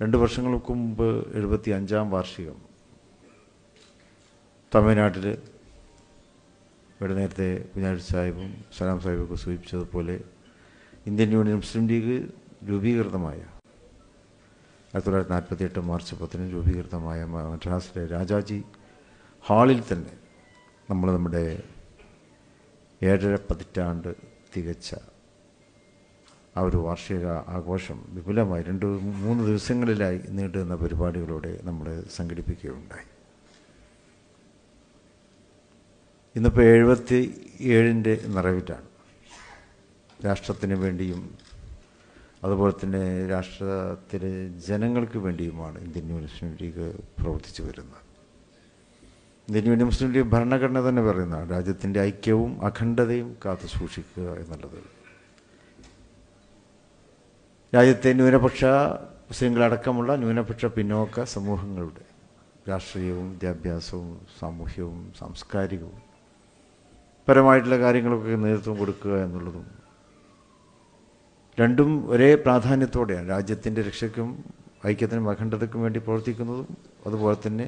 രണ്ട് വർഷങ്ങൾക്ക് മുമ്പ് എഴുപത്തി അഞ്ചാം വാർഷികം തമിഴ്നാട്ടിൽ ഇവിടെ നേരത്തെ കുഞ്ഞാഴ്ച സാഹിബും സലാം സാഹിബൊക്കെ സൂചിപ്പിച്ചതുപോലെ ഇന്ത്യൻ യൂണിയൻ മുസ്ലിം ലീഗ് രൂപീകൃതമായ ആയിരത്തി തൊള്ളായിരത്തി നാൽപ്പത്തി എട്ട് മാർച്ച് പത്തിന് രൂപീകൃതമായ മദ്രാസിലെ രാജാജി ഹാളിൽ തന്നെ നമ്മൾ നമ്മുടെ ഏഴര പതിറ്റാണ്ട് തികച്ച ആ ഒരു വാർഷിക ആഘോഷം വിപുലമായി രണ്ട് മൂന്ന് ദിവസങ്ങളിലായി നീണ്ടുനിന്ന പരിപാടികളോടെ നമ്മൾ സംഘടിപ്പിക്കുകയുണ്ടായി. ഇന്നിപ്പോൾ എഴുപത്തി ഏഴിന്റെ നിറവിലാണ് രാഷ്ട്രത്തിന് വേണ്ടിയും അതുപോലെ തന്നെ രാഷ്ട്രത്തിലെ ജനങ്ങൾക്ക് വേണ്ടിയുമാണ് ഇന്ത്യൻ മുസ്ലിം ലീഗ് പ്രവർത്തിച്ചു വരുന്നത്. ഇന്ത്യൻ മുസ്ലിം ലീഗ് ഭരണഘടന തന്നെ പറയുന്ന രാജ്യത്തിന്റെ ഐക്യവും അഖണ്ഡതയും കാത്തു സൂക്ഷിക്കുക എന്നുള്ളത്. രാജ്യത്തെ ന്യൂനപക്ഷ മുസ്ലിങ്ങളടക്കമുള്ള ന്യൂനപക്ഷ പിന്നോക്ക സമൂഹങ്ങളുടെ രാഷ്ട്രീയവും വിദ്യാഭ്യാസവും സാമൂഹ്യവും സാംസ്കാരികവും പരമായിട്ടുള്ള കാര്യങ്ങളൊക്കെ നേതൃത്വം കൊടുക്കുക എന്നുള്ളതും രണ്ടും ഒരേ പ്രാധാന്യത്തോടെയാണ്. രാജ്യത്തിന്റെ രക്ഷയ്ക്കും ഐക്യത്തിനും അഖണ്ഡതയ്ക്കും വേണ്ടി പ്രവർത്തിക്കുന്നതും അതുപോലെ തന്നെ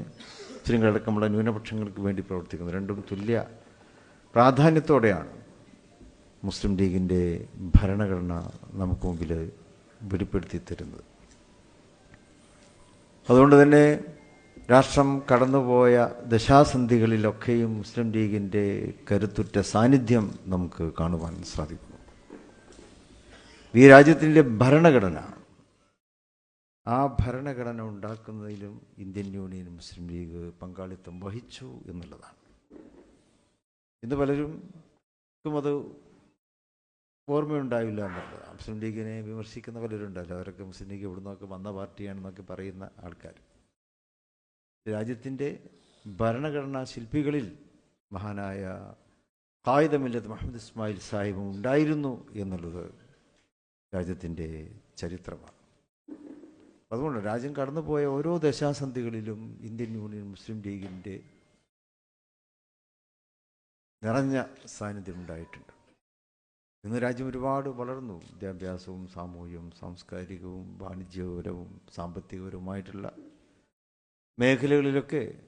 മുസ്ലിങ്ങളടക്കമുള്ള ന്യൂനപക്ഷങ്ങൾക്ക് വേണ്ടി പ്രവർത്തിക്കുന്നത് രണ്ടും തുല്യ പ്രാധാന്യത്തോടെയാണ് മുസ്ലിം ലീഗിന്റെ ഭരണഘടന നമുക്ക് മുമ്പിൽ വെളിപ്പെടുത്തി തരുന്നത് അതുകൊണ്ട് തന്നെ രാഷ്ട്രം കടന്നുപോയ ദശാസന്ധികളിലൊക്കെയും മുസ്ലിം ലീഗിന്റെ കരുത്തുറ്റ സാന്നിധ്യം നമുക്ക് കാണുവാൻ സാധിക്കുന്നു. ഈ രാജ്യത്തിന്റെ ഭരണഘടന ആ ഭരണഘടന ഉണ്ടാക്കുന്നതിലും ഇന്ത്യൻ യൂണിയൻ മുസ്ലിം ലീഗ് പങ്കാളിത്തം വഹിച്ചു എന്നുള്ളതാണ്. ഇന്ന് പലരും അത് ഓർമ്മയുണ്ടാവില്ല എന്നുള്ളത്. മുസ്ലിം ലീഗിനെ വിമർശിക്കുന്ന പലരുണ്ടല്ലോ. അവരൊക്കെ മുസ്ലിം ലീഗ് ഇവിടെ നിന്നൊക്കെ വന്ന പാർട്ടിയാണെന്നൊക്കെ പറയുന്ന ആൾക്കാർ. രാജ്യത്തിന്റെ ഭരണഘടനാ ശില്പികളിൽ മഹാനായ കായിദമില്ലത്ത് മുഹമ്മദ് ഇസ്മായിൽ സാഹിബും ഉണ്ടായിരുന്നു എന്നുള്ളത് രാജ്യത്തിന്റെ ചരിത്രമാണ്. അതുകൊണ്ട് രാജ്യം കടന്നുപോയ ഓരോ ദശാസന്ധികളിലും ഇന്ത്യൻ യൂണിയൻ മുസ്ലിം ലീഗിന്റെ നിറഞ്ഞ സാന്നിധ്യം ഉണ്ടായിട്ടുണ്ട്. ഇന്ന് രാജ്യം ഒരുപാട് വളർന്നു. വിദ്യാഭ്യാസവും സാമൂഹ്യവും സാംസ്കാരികവും വാണിജ്യപരവും സാമ്പത്തികപരവുമായിട്ടുള്ള മേഖലകളിലൊക്കെ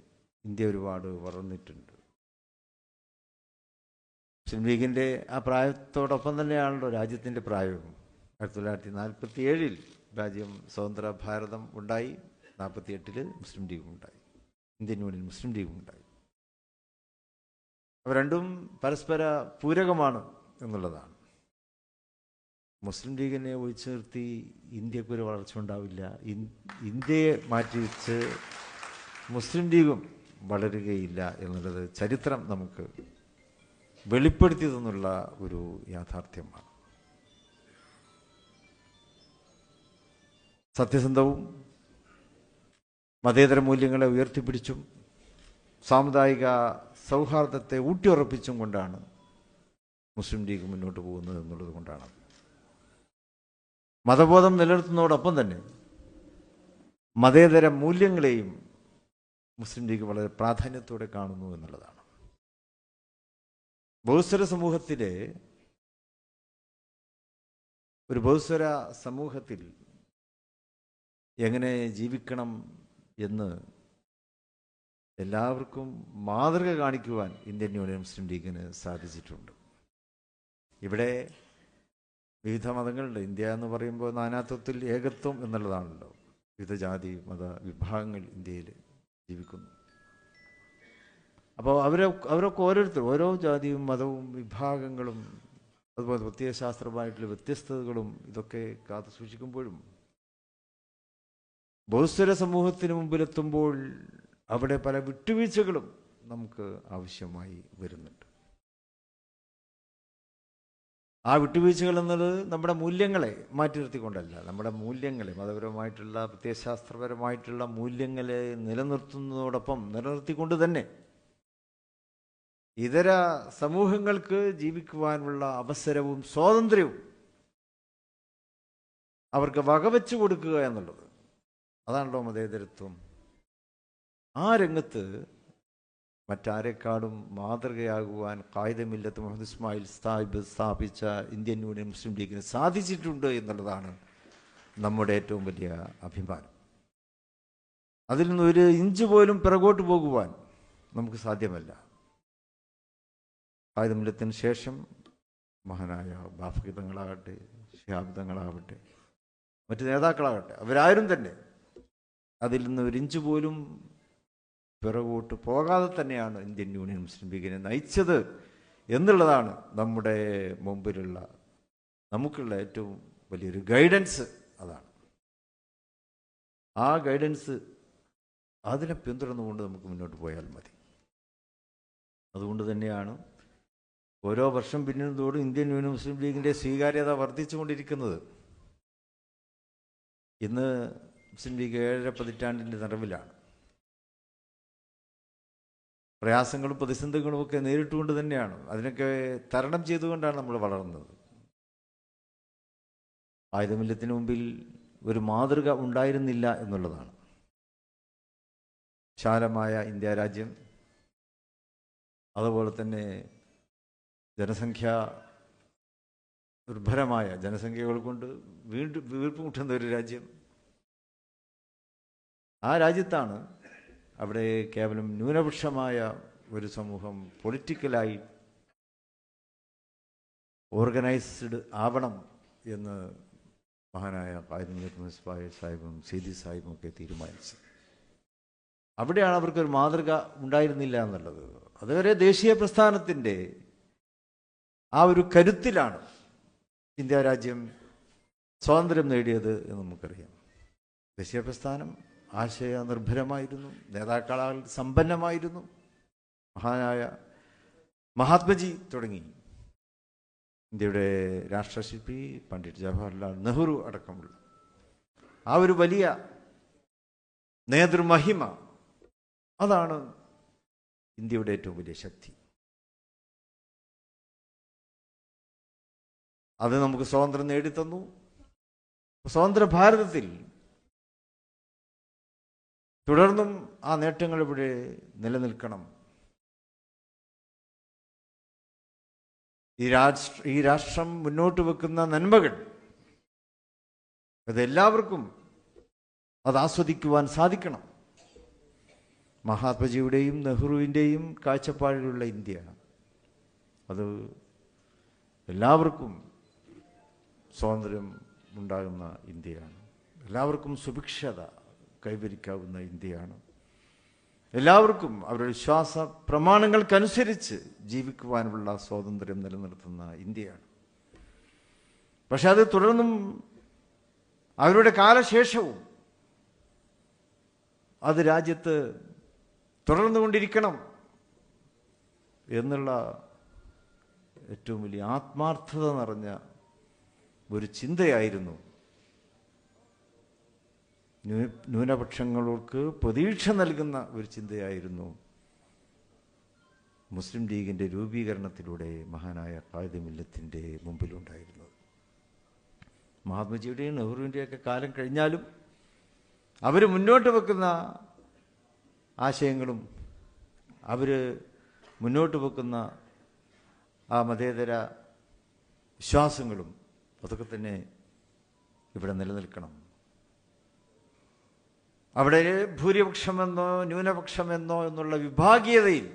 ഇന്ത്യ ഒരുപാട് വളർന്നിട്ടുണ്ട്. മുസ്ലിം ലീഗിന്റെ ആ പ്രായത്തോടൊപ്പം തന്നെയാണല്ലോ രാജ്യത്തിന്റെ പ്രായവും. ആയിരത്തി തൊള്ളായിരത്തി നാൽപ്പത്തി ഏഴിൽ രാജ്യം സ്വതന്ത്ര ഭാരതം ഉണ്ടായി. നാൽപ്പത്തി എട്ടിൽ മുസ്ലിം ലീഗും ഉണ്ടായി. ഇന്ത്യൻ യൂണിയൻ മുസ്ലിം ലീഗും ഉണ്ടായി. അവ രണ്ടും പരസ്പര പൂരകമാണ് എന്നുള്ളതാണ്. മുസ്ലിം ലീഗിനെ ഒഴിച്ചു നിർത്തി ഇന്ത്യക്കൊരു വളർച്ച ഉണ്ടാവില്ല. ഇന്ത്യയെ മാറ്റി വെച്ച് മുസ്ലിം ലീഗും വളരുകയില്ല എന്നുള്ളത് ചരിത്രം നമുക്ക് വെളിപ്പെടുത്തി തന്നുള്ള ഒരു യാഥാർത്ഥ്യമാണ്. സത്യസന്ധവും മതേതര മൂല്യങ്ങളെ ഉയർത്തിപ്പിടിച്ചും സാമുദായിക സൗഹാർദ്ദത്തെ ഊട്ടിയുറപ്പിച്ചും കൊണ്ടാണ് മുസ്ലിം ലീഗ് മുന്നോട്ട് പോകുന്നത് എന്നുള്ളത് കൊണ്ടാണ് മതബോധം നിലനിർത്തുന്നതോടൊപ്പം തന്നെ മതേതര മൂല്യങ്ങളെയും മുസ്ലിം ലീഗ് വളരെ പ്രാധാന്യത്തോടെ കാണുന്നു എന്നുള്ളതാണ്. ബഹുസ്വര സമൂഹത്തിലെ ഒരു ബഹുസ്വര സമൂഹത്തിൽ എങ്ങനെ ജീവിക്കണം എന്ന് എല്ലാവർക്കും മാതൃക കാണിക്കുവാൻ ഇന്ത്യൻ യൂണിയൻ മുസ്ലിം ലീഗിന് സാധിച്ചിട്ടുണ്ട്. ഇവിടെ വിവിധ മതങ്ങളുണ്ട്. ഇന്ത്യ എന്ന് പറയുമ്പോൾ നാനാത്വത്തിൽ ഏകത്വം എന്നുള്ളതാണല്ലോ. വിവിധ ജാതി മത വിഭാഗങ്ങൾ ഇന്ത്യയിൽ ജീവിക്കുന്നു. അപ്പോൾ അവരെ അവരൊക്കെ ഓരോരുത്തർ ഓരോ ജാതിയും മതവും വിഭാഗങ്ങളും അതുപോലെ പ്രത്യയശാസ്ത്രമായിട്ടുള്ള വ്യത്യസ്തതകളും ഇതൊക്കെ കാത്തു സൂക്ഷിക്കുമ്പോഴും ബഹുസ്വര സമൂഹത്തിന് മുമ്പിലെത്തുമ്പോൾ അവിടെ പല വിട്ടുവീഴ്ചകളും നമുക്ക് ആവശ്യമായി വരുന്നുണ്ട്. ആ വിട്ടുവീഴ്ചകൾ എന്നത് നമ്മുടെ മൂല്യങ്ങളെ മാറ്റി നിർത്തിക്കൊണ്ടല്ല. നമ്മുടെ മൂല്യങ്ങളെ മതപരമായിട്ടുള്ള പ്രത്യയശാസ്ത്രപരമായിട്ടുള്ള മൂല്യങ്ങളെ നിലനിർത്തുന്നതോടൊപ്പം നിലനിർത്തിക്കൊണ്ട് തന്നെ ഇതര സമൂഹങ്ങൾക്ക് ജീവിക്കുവാനുള്ള അവസരവും സ്വാതന്ത്ര്യവും അവർക്ക് വകവെച്ചു കൊടുക്കുക എന്നുള്ളത് അതാണല്ലോ മതേതരത്വം. ആ രംഗത്ത് മറ്റാരെക്കാളും മാതൃകയാകുവാൻ കായികമില്ലത്ത് മുഹമ്മദ് ഇസ്മായിൽ സാഹിബ് സ്ഥാപിച്ച ഇന്ത്യൻ യൂണിയൻ മുസ്ലിം ലീഗിന് സാധിച്ചിട്ടുണ്ട് എന്നുള്ളതാണ് നമ്മുടെ ഏറ്റവും വലിയ അഭിമാനം. അതിൽ നിന്ന് ഒരു ഇഞ്ച് പോലും പിറകോട്ട് പോകുവാൻ നമുക്ക് സാധ്യമല്ല. ആയുധമില്ലത്തിന് ശേഷം മഹാനായ ബാഫിതങ്ങളാകട്ടെ ശിഹാബിതങ്ങളാകട്ടെ മറ്റ് നേതാക്കളാകട്ടെ അവരാരും തന്നെ അതിൽ നിന്ന് ഒരു ഇഞ്ച് പോലും പിറകോട്ട് പോകാതെ തന്നെയാണ് ഇന്ത്യൻ യൂണിയൻ മുസ്ലിം ലീഗിനെ നയിച്ചത് എന്നുള്ളതാണ് നമ്മുടെ മുമ്പിലുള്ള നമുക്കുള്ള ഏറ്റവും വലിയൊരു ഗൈഡൻസ് അതാണ്. ആ ഗൈഡൻസ് അതിനെ പിന്തുടർന്നുകൊണ്ട് നമുക്ക് മുന്നോട്ട് പോയാൽ മതി. അതുകൊണ്ട് തന്നെയാണ് ഓരോ വർഷം പിന്നിടുന്നതോടും ഇന്ത്യൻ യൂണിയൻ മുസ്ലിം ലീഗിന്റെ സ്വീകാര്യത വർദ്ധിച്ചുകൊണ്ടിരിക്കുന്നത്. ഇന്ന് മുസ്ലിം ലീഗ് ഏഴര പതിറ്റാണ്ടിന്റെ നിറവിലാണ്. പ്രയാസങ്ങളും പ്രതിസന്ധികളും ഒക്കെ നേരിട്ടുകൊണ്ട് തന്നെയാണ്. അതിനൊക്കെ തരണം ചെയ്തുകൊണ്ടാണ് നമ്മൾ വളർന്നത്. ആയുധമില്ലത്തിന് മുമ്പിൽ ഒരു മാതൃക ഉണ്ടായിരുന്നില്ല എന്നുള്ളതാണ്. വിശാലമായ ഇന്ത്യ രാജ്യം അതുപോലെ തന്നെ ജനസംഖ്യ ദുർഭരമായ ജനസംഖ്യകൾ കൊണ്ട് വീണ്ടും വീർപ്പുമുട്ടുന്ന ഒരു രാജ്യം. ആ രാജ്യത്താണ് അവിടെ കേവലം ന്യൂനപക്ഷമായ ഒരു സമൂഹം പൊളിറ്റിക്കലായി ഓർഗനൈസ്ഡ് ആവണം എന്ന് മഹാനായ കായ് സാഹിബും സീതി സാഹിബും ഒക്കെ തീരുമാനിച്ചു. അവിടെയാണ് അവർക്കൊരു മാതൃക ഉണ്ടായിരുന്നില്ല എന്നുള്ളത്. അതുവരെ ദേശീയ പ്രസ്ഥാനത്തിന്റെ ആ ഒരു കരുത്തിലാണ് ഇന്ത്യ രാജ്യം സ്വാതന്ത്ര്യം നേടിയത് എന്ന് നമുക്കറിയാം. ദേശീയ പ്രസ്ഥാനം ആശയ നിർഭരമായിരുന്നു നേതാക്കളാൽ സമ്പന്നമായിരുന്നു. മഹാനായ മഹാത്മജി തുടങ്ങി. ഇന്ത്യയുടെ രാഷ്ട്രശില്പി പണ്ഡിറ്റ് ജവഹർലാൽ നെഹ്റു അടക്കമുള്ള. ആ ഒരു വലിയ നേതൃമഹിമ അതാണ് ഇന്ത്യയുടെ ഏറ്റവും വലിയ ശക്തി. അത് നമുക്ക് സ്വാതന്ത്ര്യം നേടിത്തന്നു. സ്വതന്ത്ര ഭാരതത്തിൽ തുടർന്നും ആ നേട്ടങ്ങൾ ഇവിടെ നിലനിൽക്കണം. ഈ രാഷ്ട്ര ഈ രാഷ്ട്രം മുന്നോട്ട് വെക്കുന്ന നന്മകൾ അതെല്ലാവർക്കും അത് ആസ്വദിക്കുവാൻ സാധിക്കണം. മഹാത്മജിയുടെയും നെഹ്റുവിന്റെയും കാഴ്ചപ്പാടിലുള്ള ഇന്ത്യ. അത് എല്ലാവർക്കും സ്വാതന്ത്ര്യം ഉണ്ടാകുന്ന ഇന്ത്യയാണ്. എല്ലാവർക്കും സുഭിക്ഷത കൈവരിക്കാവുന്ന ഇന്ത്യയാണ്. എല്ലാവർക്കും അവരുടെ വിശ്വാസ പ്രമാണങ്ങൾക്കനുസരിച്ച് ജീവിക്കുവാനുള്ള സ്വാതന്ത്ര്യം നിലനിർത്തുന്ന ഇന്ത്യയാണ്. പക്ഷെ അത് തുടർന്നും അവരുടെ കാലശേഷവും അത് രാജ്യത്ത് തുടർന്നുകൊണ്ടിരിക്കണം എന്നുള്ള ഏറ്റവും വലിയ ആത്മാർത്ഥത നിറഞ്ഞ ഒരു ചിന്തയായിരുന്നു ന്യൂനപക്ഷങ്ങൾക്ക് പ്രതീക്ഷ നൽകുന്ന ഒരു ചിന്തയായിരുന്നു മുസ്ലിം ലീഗിന്റെ രൂപീകരണത്തിലൂടെ മഹാനായ കായികമില്ലത്തിന്റെ മുമ്പിലുണ്ടായിരുന്നത്. മഹാത്മജിയുടെയും നെഹ്റുവിന്റെയൊക്കെ കാലം കഴിഞ്ഞാലും അവർ മുന്നോട്ട് വെക്കുന്ന ആശയങ്ങളും അവർ മുന്നോട്ട് വെക്കുന്ന ആ മതേതര വിശ്വാസങ്ങളും അതൊക്കെ തന്നെ ഇവിടെ നിലനിൽക്കണം. അവിടെ ഭൂരിപക്ഷമെന്നോ ന്യൂനപക്ഷമെന്നോ എന്നുള്ള വിഭാഗീയതയിൽ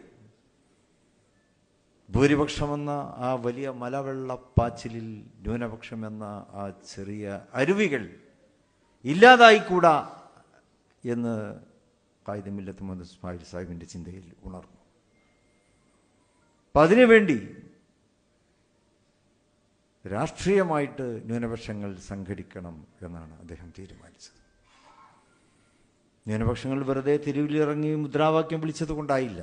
ഭൂരിപക്ഷമെന്ന ആ വലിയ മലവെള്ളപ്പാച്ചിലിൽ ന്യൂനപക്ഷമെന്ന ആ ചെറിയ അരുവികൾ ഇല്ലാതായിക്കൂടാ എന്ന് കായിതമില്ലത്ത് മുഹമ്മദ് ഇസ്മായിൽ സാഹിബിന്റെ ചിന്തയിൽ ഉണർന്നു. അപ്പം അതിനുവേണ്ടി രാഷ്ട്രീയമായിട്ട് ന്യൂനപക്ഷങ്ങൾ സംഘടിക്കണം എന്നാണ് അദ്ദേഹം തീരുമാനിച്ചത്. ന്യൂനപക്ഷങ്ങൾ വെറുതെ തെരുവിലിറങ്ങി മുദ്രാവാക്യം വിളിച്ചത് കൊണ്ടായില്ല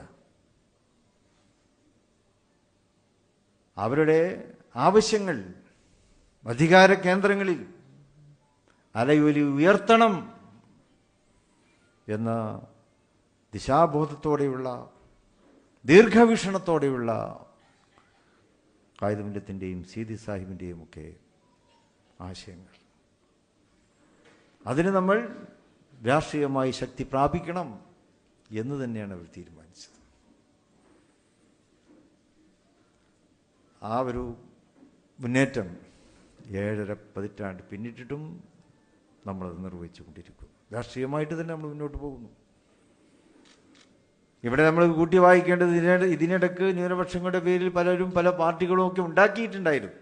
അവരുടെ ആവശ്യങ്ങൾ അധികാര കേന്ദ്രങ്ങളിൽ അലയൊലി ഉയർത്തണം എന്ന ദിശാബോധത്തോടെയുള്ള ദീർഘവീക്ഷണത്തോടെയുള്ള കായികമില്ലത്തിന്റെയും സീതി സാഹിബിന്റെയും ഒക്കെ ആശയങ്ങൾ. അതിന് നമ്മൾ രാഷ്ട്രീയമായി ശക്തി പ്രാപിക്കണം എന്ന് തന്നെയാണ് അവർ തീരുമാനിച്ചത്. ആ ഒരു മുന്നേറ്റം ഏഴര പതിറ്റാണ്ട് പിന്നിട്ടിട്ടും നമ്മളത് നിർവഹിച്ചു കൊണ്ടിരിക്കും രാഷ്ട്രീയമായിട്ട് തന്നെ നമ്മൾ മുന്നോട്ട് പോകുന്നു. ഇവിടെ നമ്മൾ കൂട്ടി വായിക്കേണ്ടത് ഇതിന ഇതിനിടക്ക് ന്യൂനപക്ഷങ്ങളുടെ പേരിൽ പലരും പല പാർട്ടികളും ഒക്കെ ഉണ്ടാക്കിയിട്ടുണ്ടായിരുന്നു.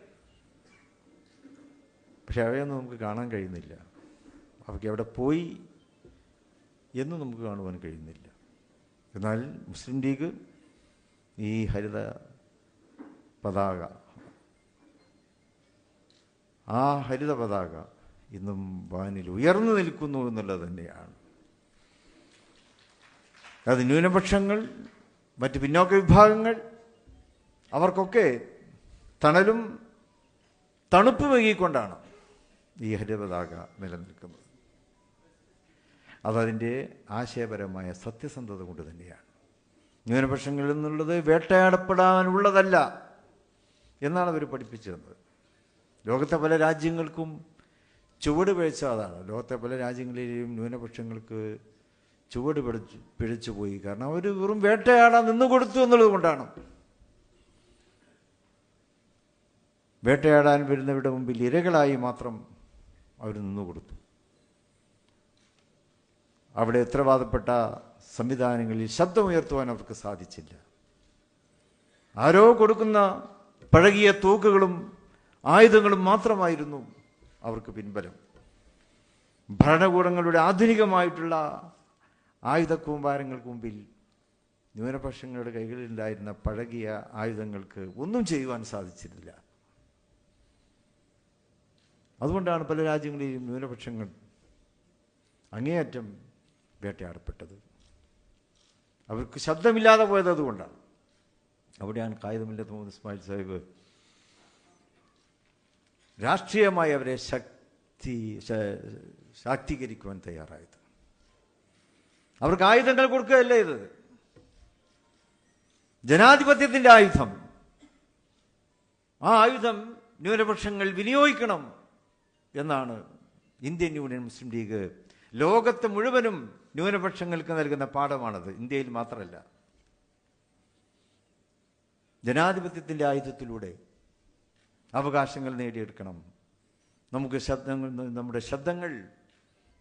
പക്ഷെ അവയൊന്നും നമുക്ക് കാണാൻ കഴിയുന്നില്ല. അവയ്ക്ക് അവിടെ പോയി എന്നും നമുക്ക് കാണുവാൻ കഴിയുന്നില്ല. എന്നാൽ മുസ്ലിം ലീഗ് ഈ ഹരിത പതാക ആ ഹരിത പതാക ഇന്നും വാനിൽ ഉയർന്നു നിൽക്കുന്നു എന്നുള്ളത് തന്നെയാണ്. അത് ന്യൂനപക്ഷങ്ങൾ മറ്റ് പിന്നോക്ക വിഭാഗങ്ങൾ അവർക്കൊക്കെ തണലും തണുപ്പ് ഈ ഹരിതപതാക നിലനിൽക്കുന്നത്. അതതിന്റെ ആശയപരമായ സത്യസന്ധത കൊണ്ട് തന്നെയാണ്. ന്യൂനപക്ഷങ്ങളിൽ നിന്നുള്ളത് വേട്ടയാടപ്പെടാനുള്ളതല്ല എന്നാണ് അവർ പഠിപ്പിച്ചിരുന്നത്. ലോകത്തെ പല രാജ്യങ്ങൾക്കും ചുവട് പിഴച്ച അതാണ്. ലോകത്തെ പല രാജ്യങ്ങളിലെയും ന്യൂനപക്ഷങ്ങൾക്ക് ചുവട് പിടിച്ചു പിഴച്ചു പോയി. കാരണം അവർ വെറും വേട്ടയാടാൻ നിന്ന് കൊടുത്തു എന്നുള്ളത് കൊണ്ടാണ്. വേട്ടയാടാൻ വരുന്നവരുടെ മുമ്പിൽ ഇരകളായി മാത്രം അവർ നിന്നു കൊടുത്തു. അവിടെ ഉത്തരവാദപ്പെട്ട സംവിധാനങ്ങളിൽ ശബ്ദമുയർത്തുവാൻ അവർക്ക് സാധിച്ചില്ല. ആരോ കൊടുക്കുന്ന പഴകിയ തൂക്കുകളും ആയുധങ്ങളും മാത്രമായിരുന്നു അവർക്ക് പിൻബലം. ഭരണകൂടങ്ങളുടെ ആധുനികമായിട്ടുള്ള ആയുധക്കൂമ്പാരങ്ങൾക്ക് മുമ്പിൽ ന്യൂനപക്ഷങ്ങളുടെ കൈകളിലുണ്ടായിരുന്ന പഴകിയ ആയുധങ്ങൾക്ക് ഒന്നും ചെയ്യുവാൻ സാധിച്ചിരുന്നില്ല. അതുകൊണ്ടാണ് പല രാജ്യങ്ങളിലും ന്യൂനപക്ഷങ്ങൾ അങ്ങേയറ്റം വേട്ടയാടപ്പെട്ടത്. അവർക്ക് ശബ്ദമില്ലാതെ പോയത് അതുകൊണ്ടാണ്. അവിടെയാണ് കായികമില്ലാത്ത മുഹമ്മദ് ഇസ്മായിൽ സാഹിബ് രാഷ്ട്രീയമായി അവരെ ശക്തി ശാക്തീകരിക്കുവാൻ തയ്യാറായത്. അവർക്ക് ആയുധങ്ങൾ കൊടുക്കുകയല്ല ഇത്? ജനാധിപത്യത്തിന്റെ ആയുധം. ആ ആയുധം ന്യൂനപക്ഷങ്ങൾ വിനിയോഗിക്കണം എന്നാണ് ഇന്ത്യൻ യൂണിയൻ മുസ്ലിം ലീഗ് ലോകത്ത് മുഴുവനും ന്യൂനപക്ഷങ്ങൾക്ക് നൽകുന്ന പാഠമാണത്. ഇന്ത്യയിൽ മാത്രമല്ല. ജനാധിപത്യത്തിന്റെ ആയുധത്തിലൂടെ അവകാശങ്ങൾ നേടിയെടുക്കണം. നമുക്ക് ശബ്ദങ്ങൾ നമ്മുടെ ശബ്ദങ്ങൾ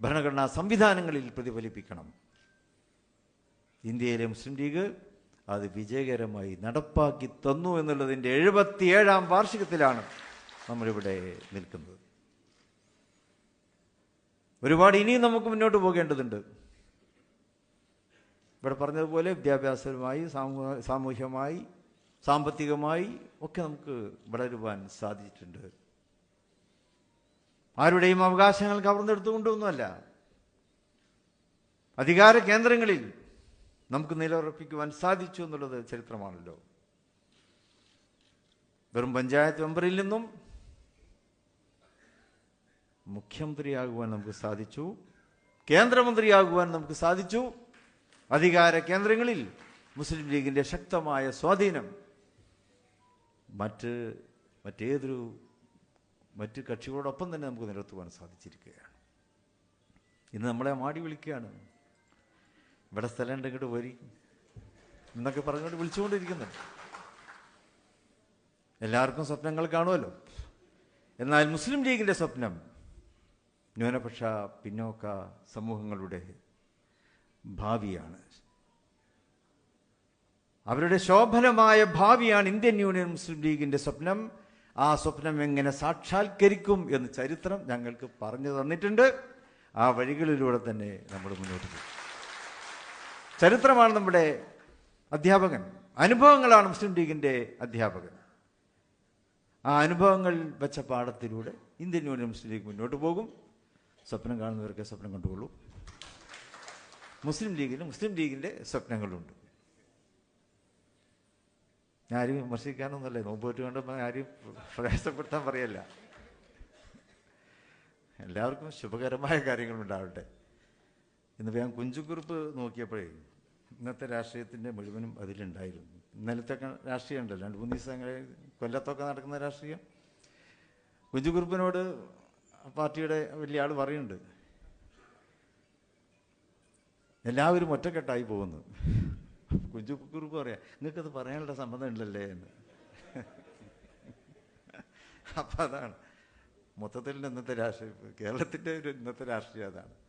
ഭരണഘടനാ സംവിധാനങ്ങളിൽ പ്രതിഫലിപ്പിക്കണം. ഇന്ത്യയിലെ മുസ്ലിം ലീഗ് അത് വിജയകരമായി നടപ്പാക്കി തന്നു എന്നുള്ളതിന്റെ എഴുപത്തിയേഴാം വാർഷികത്തിലാണ് നമ്മളിവിടെ നിൽക്കുന്നത്. ഒരുപാട് ഇനിയും നമുക്ക് മുന്നോട്ട് പോകേണ്ടതുണ്ട്. ഇവിടെ പറഞ്ഞതുപോലെ വിദ്യാഭ്യാസപരമായി സാമൂഹ സാമൂഹ്യമായി സാമ്പത്തികമായി ഒക്കെ നമുക്ക് വളരുവാൻ സാധിച്ചിട്ടുണ്ട്. ആരുടെയും അവകാശങ്ങൾ കവർന്നെടുത്തുകൊണ്ടൊന്നുമല്ല. അധികാര കേന്ദ്രങ്ങളിൽ നമുക്ക് നിലയുറപ്പിക്കുവാൻ സാധിച്ചു എന്നുള്ളത് ചരിത്രമാണല്ലോ. വെറും പഞ്ചായത്ത് മെമ്പറിൽ നിന്നും മുഖ്യമന്ത്രിയാകുവാൻ നമുക്ക് സാധിച്ചു കേന്ദ്രമന്ത്രിയാകുവാൻ നമുക്ക് സാധിച്ചു. അധികാര കേന്ദ്രങ്ങളിൽ മുസ്ലിം ലീഗിന്റെ ശക്തമായ സ്വാധീനം. മറ്റ് മറ്റേതൊരു മറ്റ് കക്ഷികളോടൊപ്പം തന്നെ നമുക്ക് നിലനിർത്തുവാൻ സാധിച്ചിരിക്കുകയാണ്. ഇന്ന് നമ്മളെ മാടി വിളിക്കുകയാണ്. ഇവിടെ സ്ഥലം ഇങ്ങോട്ട് വരി എന്നൊക്കെ പറഞ്ഞുകൊണ്ട് വിളിച്ചുകൊണ്ടിരിക്കുന്നുണ്ട്. എല്ലാവർക്കും സ്വപ്നങ്ങൾ കാണുമല്ലോ. എന്നാൽ മുസ്ലിം ലീഗിന്റെ സ്വപ്നം ന്യൂനപക്ഷ പിന്നോക്ക സമൂഹങ്ങളുടെ ഭാവിയാണ്. അവരുടെ ശോഭനമായ ഭാവിയാണ് ഇന്ത്യൻ യൂണിയൻ മുസ്ലിം ലീഗിന്റെ സ്വപ്നം. ആ സ്വപ്നം എങ്ങനെ സാക്ഷാത്കരിക്കും എന്ന് ചരിത്രം ഞങ്ങൾക്ക് പറഞ്ഞു തന്നിട്ടുണ്ട്. ആ വഴികളിലൂടെ തന്നെ നമ്മൾ മുന്നോട്ട് പോകും. ചരിത്രമാണ് നമ്മുടെ അധ്യാപകൻ. അനുഭവങ്ങളാണ് മുസ്ലിം ലീഗിന്റെ അധ്യാപകൻ. ആ അനുഭവങ്ങൾ വെച്ച പാഠത്തിലൂടെ ഇന്ത്യൻ യൂണിയൻ മുസ്ലിം ലീഗ് മുന്നോട്ട് പോകും. സ്വപ്നം കാണുന്നവർക്ക് സ്വപ്നം കണ്ടുകൊള്ളൂ. മുസ്ലിം ലീഗിന് മുസ്ലിം ലീഗിന്റെ സ്വപ്നങ്ങളുണ്ട്. ഞാൻ ആരും വിമർശിക്കാനൊന്നുമല്ലേ നോമ്പോറ്റ് കണ്ടപ്പോൾ ആരും പ്രയാസപ്പെടുത്താൻ പറയല്ല. എല്ലാവർക്കും ശുഭകരമായ കാര്യങ്ങൾ ഉണ്ടാവട്ടെ ഇന്ന് ഞാൻ കുഞ്ചുകുറിപ്പ് നോക്കിയപ്പോഴേ ഇന്നത്തെ രാഷ്ട്രീയത്തിന്റെ മുഴുവനും അതിലുണ്ടായിരുന്നു. ഇന്നലത്തെ രാഷ്ട്രീയം ഉണ്ടല്ലോ രണ്ട് മൂന്ന് ദിവസം കൊല്ലത്തൊക്കെ നടക്കുന്ന രാഷ്ട്രീയം. കുഞ്ചുകുറിപ്പിനോട് പാർട്ടിയുടെ വലിയ ആൾ പറയുന്നുണ്ട്. എല്ലാവരും ഒറ്റക്കെട്ടായി പോകുന്നു. കുഞ്ചുകുറിപ്പ് പറയാം നിങ്ങൾക്കത് പറയാനുള്ള സംബന്ധം ഉണ്ടല്ലേ? എന്ന്. അപ്പം അതാണ്. മൊത്തത്തിൽ ഇന്നത്തെ രാഷ്ട്രീയം കേരളത്തിന്റെ ഒരു ഇന്നത്തെ രാഷ്ട്രീയം അതാണ്.